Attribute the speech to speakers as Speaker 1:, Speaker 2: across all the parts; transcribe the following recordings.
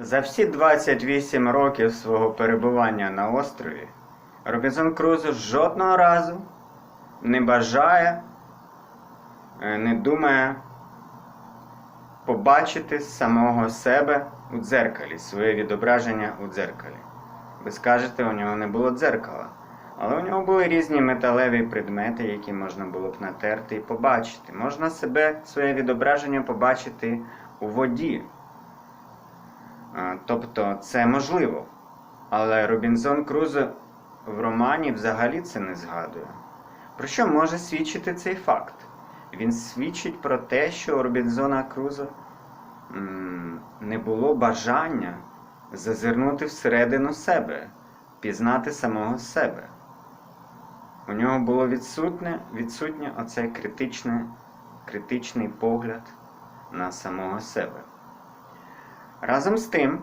Speaker 1: За всі 28 років свого перебування на острові Робінзон Крузо жодного разу не бажає, е, не думає побачити самого себе у дзеркалі, своє відображення у дзеркалі. Ви скажете, у нього не було дзеркала, але у нього були різні металеві предмети, які можна було б натерти і побачити. Можна себе, своє відображення побачити у воді. Тобто це можливо. Але Робінзон Крузо в романі взагалі це не згадує. Про що може свідчити цей факт? Він свідчить про те, що у Робінзона Крузо не було бажання зазирнути всередину себе, пізнати самого себе. У нього було відсутнє, відсутнє оцей критичне, критичний погляд на самого себе. Разом з тим,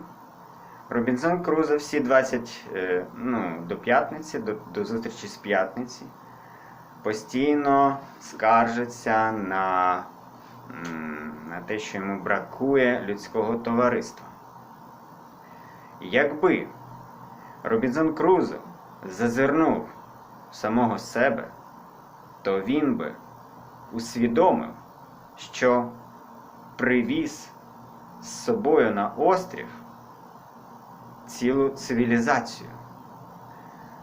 Speaker 1: Робінзон Крузо всі 20 е, ну, до п'ятниці, до, до зустрічі з п'ятниці, постійно скаржиться на, на те, що йому бракує людського товариства. Якби Робінзон Крузо зазирнув самого себе, то він би усвідомив, що привіз з собою на острів цілу цивілізацію,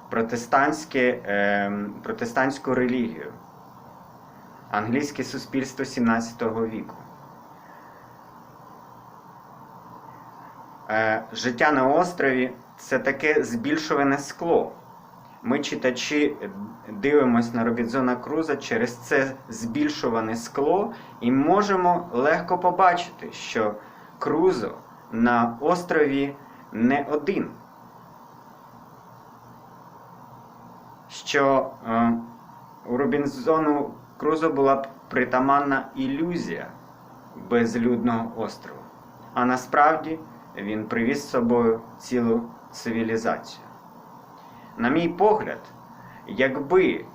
Speaker 1: протестантське, е, протестантську релігію, англійське суспільство 17 віку. Е, життя на острові це таке збільшуване скло. Ми, читачі, дивимося на Робінзона Круза через це збільшуване скло і можемо легко побачити, що Крузо на острові не один. Що е, у Робінзону Крузо була б притаманна ілюзія безлюдного острову. А насправді він привіз з собою цілу цивілізацію. На мій погляд, якби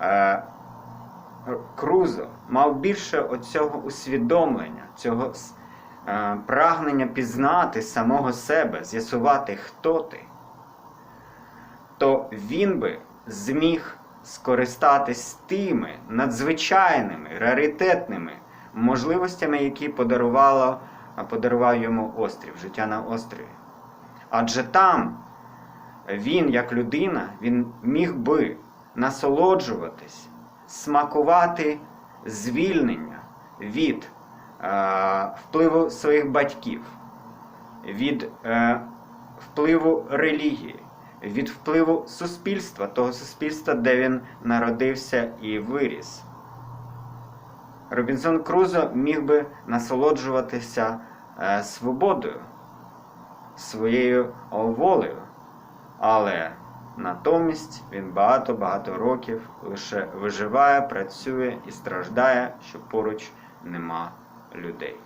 Speaker 1: е, Крузо мав більше оцього усвідомлення, цього прагнення пізнати самого себе, з'ясувати, хто ти, то він би зміг скористатись тими надзвичайними, раритетними можливостями, які подарувало, подарував йому острів, життя на острові. Адже там він, як людина, він міг би насолоджуватись, смакувати звільнення від е, впливу своїх батьків, від е, впливу релігії, від впливу суспільства, того суспільства, де він народився і виріс. Робінзон Крузо міг би насолоджуватися е, свободою, своєю волею. Але натомість він багато-багато років лише виживає, працює і страждає, що поруч нема людей.